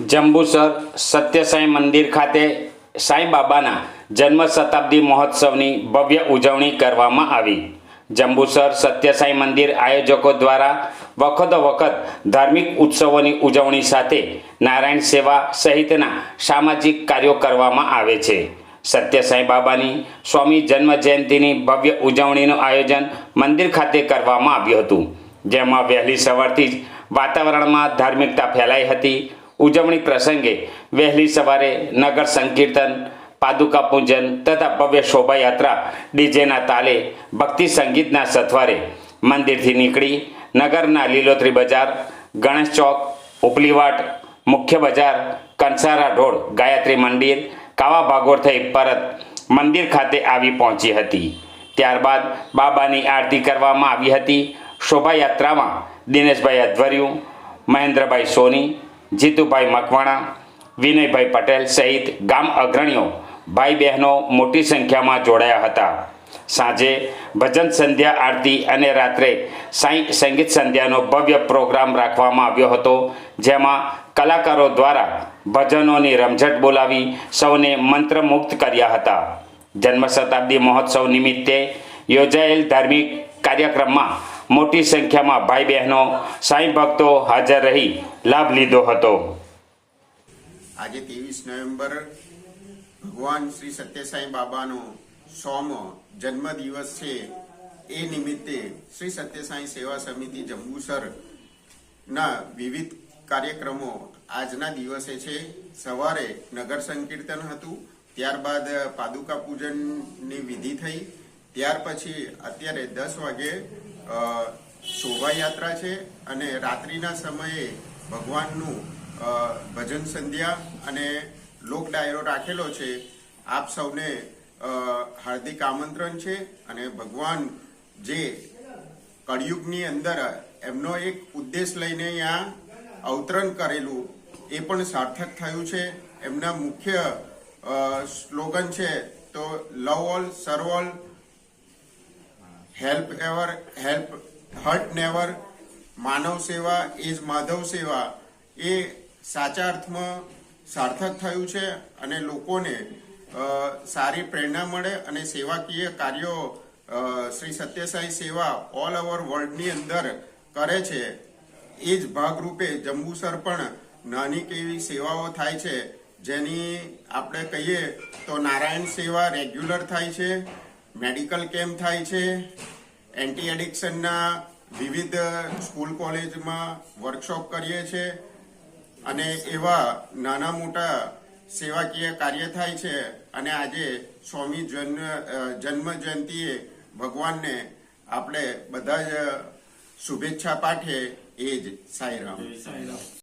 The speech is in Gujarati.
જંબુસર સત્યસાઈ મંદિર ખાતે સાંઈ બાબાના જન્મ શતાબ્દી મહોત્સવની ભવ્ય ઉજવણી કરવામાં આવી. જંબુસર સત્યસાઈ મંદિર આયોજકો દ્વારા વખતો વખત ધાર્મિક ઉત્સવોની ઉજવણી સાથે નારાયણ સેવા સહિતના સામાજિક કાર્યો કરવામાં આવે છે. સત્યસાઈ બાબાની સ્વામી જન્મ જયંતિની ભવ્ય ઉજવણીનું આયોજન મંદિર ખાતે કરવામાં આવ્યું હતું. જેમાં વહેલી સવારથી જ વાતાવરણમાં ધાર્મિકતા ફેલાઈ હતી. ઉજવણી પ્રસંગે વહેલી સવારે નગર સંકીર્તન, પાદુકા પૂજન તથા ભવ્ય શોભાયાત્રા ડીજેના તાલે ભક્તિ સંગીતના સથવારે મંદિરથી નીકળી નગરના લીલોતરી બજાર, ગણેશ ચોક ઉપલીવાટ મુખ્ય બજાર, કંસારા રોડ ગાયત્રી મંદિર, કાવા ભાગોળ થઈ પરત મંદિર ખાતે આવી પહોંચી હતી. ત્યારબાદ બાબાની આરતી કરવામાં આવી હતી. શોભાયાત્રામાં દિનેશભાઈ અધ્વર્યું, મહેન્દ્રભાઈ સોની જીતુભાઈ મકવાણા, વિનયભાઈ પટેલ સહિત ગામ અગ્રણીઓ ભાઈ બહેનો મોટી સંખ્યામાં જોડાયા હતા. સાંજે ભજન સંધ્યા આરતી અને રાત્રે સાંઈ સંગીત સંધ્યાનો ભવ્ય પ્રોગ્રામ રાખવામાં આવ્યો હતો, જેમાં કલાકારો દ્વારા ભજનોની રમઝટ બોલાવી સૌને મંત્રમુગ્ધ કર્યા હતા. જન્મ શતાબ્દી મહોત્સવ નિમિત્તે યોજાયેલ ધાર્મિક કાર્યક્રમમાં મોટી સંખ્યામાં ભાઈ બહેનો, સાંઈ ભક્તો હાજર રહી લાભ લીધો હતો. આજે ત્રેવીસ નવેમ્બર ભગવાન શ્રી સત્યસાઈ બાબાનો સોમો જન્મદિવસ છે. એ નિમિત્તે શ્રી સત્યસાઈ સેવા સમિતિ જંબુસર ના વિવિધ કાર્યક્રમો આજના દિવસે છે. સવારે નગર સંકીર્તન હતું, ત્યારબાદ પાદુકા પૂજનની વિધિ થઈ, ત્યાર પછી અત્યારે દસ વાગે શોભાયાત્રા છે અને રાત્રિના સમયે ભગવાનનું ભજન સંધ્યા અને લોક ડાયરો રાખેલો છે. આપ સૌને હાર્દિક આમંત્રણ છે અને ભગવાન જે કળિયુગની અંદર એમનો એક ઉદ્દેશ લઈને અહીંયા અવતરણ કરેલું એ પણ સાર્થક થયું છે. એમના મુખ્ય સ્લોગન છે તો love all, serve all help ever help hurt never માનવ સેવા ઇઝ માધવ સેવા એ સાચા અર્થમાં સાર્થક થયું છે અને લોકોને સારી પ્રેરણા મળે અને સેવાકીય કાર્યો શ્રી સત્યસાઈ સેવા ઓલ ઓવર વર્લ્ડની અંદર કરે છે. એ જ ભાગરૂપે જંબુસર પણ નાની કેવી સેવાઓ થાય છે. જેની આપણે કહીએ તો નારાયણ સેવા રેગ્યુલર થાય છે. મેડિકલ કેમ્પ થાય છે. એન્ટી એડિક્શનના વિવિધ સ્કૂલ કોલેજમાં વર્કશોપ કરીએ છીએ અને એવા નાના મોટા સેવાકીય કાર્ય થાય છે. અને આજે સ્વામી જન્મ જન્મ જયંતિએ ભગવાનને આપણે બધા જ શુભેચ્છા પાઠે એ જ સાંઈરામ